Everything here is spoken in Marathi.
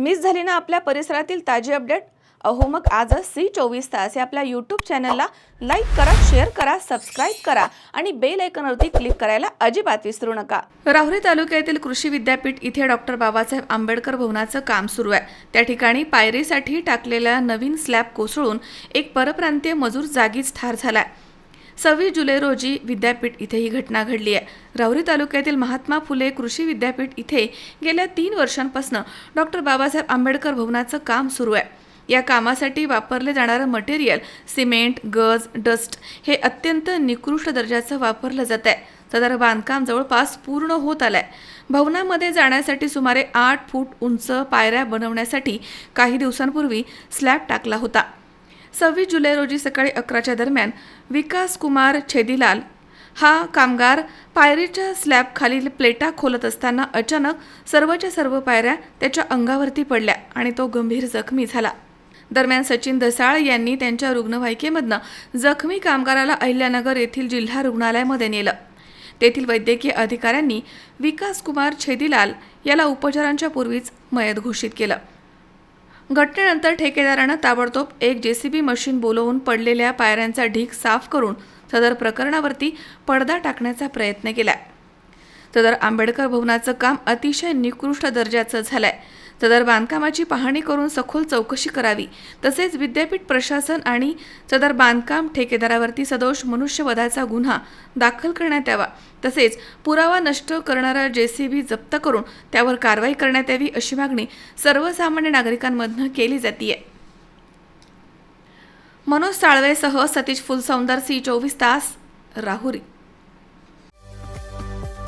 मिस झाली ना आपल्या परिसरातील ताजी अपडेट? अहो मग आजच सी चोवीस तास या आपल्या यूट्यूब चॅनलला लाईक करा शेअर करा सबस्क्राईब करा आणि बेल आयकॉनवरती क्लिक करायला अजिबात विसरू नका. राहुरी तालुक्यातील कृषी विद्यापीठ इथे डॉक्टर बाबासाहेब आंबेडकर भवनाचं काम सुरू आहे. त्या ठिकाणी पायरीसाठी टाकलेला नवीन स्लॅब कोसळून एक परप्रांतीय मजूर जागीच ठार झाला आहे सव्वीस जुलै रोजी विद्यापीठ इथे ही घटना घडली आहे. राहुरी तालुक्यातील महात्मा फुले कृषी विद्यापीठ इथे गेल्या तीन वर्षांपासून डॉक्टर बाबासाहेब आंबेडकर भवनाचं काम सुरू आहे. या कामासाठी वापरले जाणारं मटेरियल सिमेंट गज डस्ट हे अत्यंत निकृष्ट दर्जाचं वापरलं जात आहे. सदर बांधकाम जवळपास पूर्ण होत आलंय. भवनामध्ये जाण्यासाठी सुमारे आठ फूट उंच पायऱ्या बनवण्यासाठी काही दिवसांपूर्वी स्लॅब टाकला होता. सव्वीस जुलै रोजी सकाळी अकराच्या दरम्यान विकास कुमार छेदीलाल हा कामगार पायरीच्या स्लॅब खालील प्लेटा खोलत असताना अचानक सर्वच्या सर्व पायऱ्या त्याच्या अंगावरती पडल्या आणि तो गंभीर जखमी झाला. दरम्यान सचिन दसाळ यांनी त्यांच्या रुग्णवाहिकेमधनं जखमी कामगाराला अहिल्यानगर येथील जिल्हा रुग्णालयामध्ये नेलं. तेथील वैद्यकीय अधिकाऱ्यांनी विकास कुमार छेदीलाल याला उपचारांच्या पूर्वीच मयत घोषित केलं. घटनेनंतर ठेकेदारानं ताबडतोब एक जेसीबी मशीन बोलवून पडलेल्या पायऱ्यांचा ढीक साफ करून सदर प्रकरणावरती पडदा टाकण्याचा प्रयत्न केला सदर आंबेडकर भवनाचं काम अतिशय निकृष्ट दर्जाचं झालंय. सदर बांधकामाची पाहणी करून सखोल चौकशी करावी. तसेच विद्यापीठ प्रशासन आणि सदर बांधकाम ठेकेदारावरती सदोष मनुष्यवधाचा गुन्हा दाखल करण्यात यावा. तसेच पुरावा नष्ट करणारा जेसीबी जप्त करून त्यावर कारवाई करण्यात यावी अशी मागणी सर्वसामान्य नागरिकांमधनं केली जाते मनोज साळवेसह सतीश फुलसौंदर सी चोवीस तास राहुरी.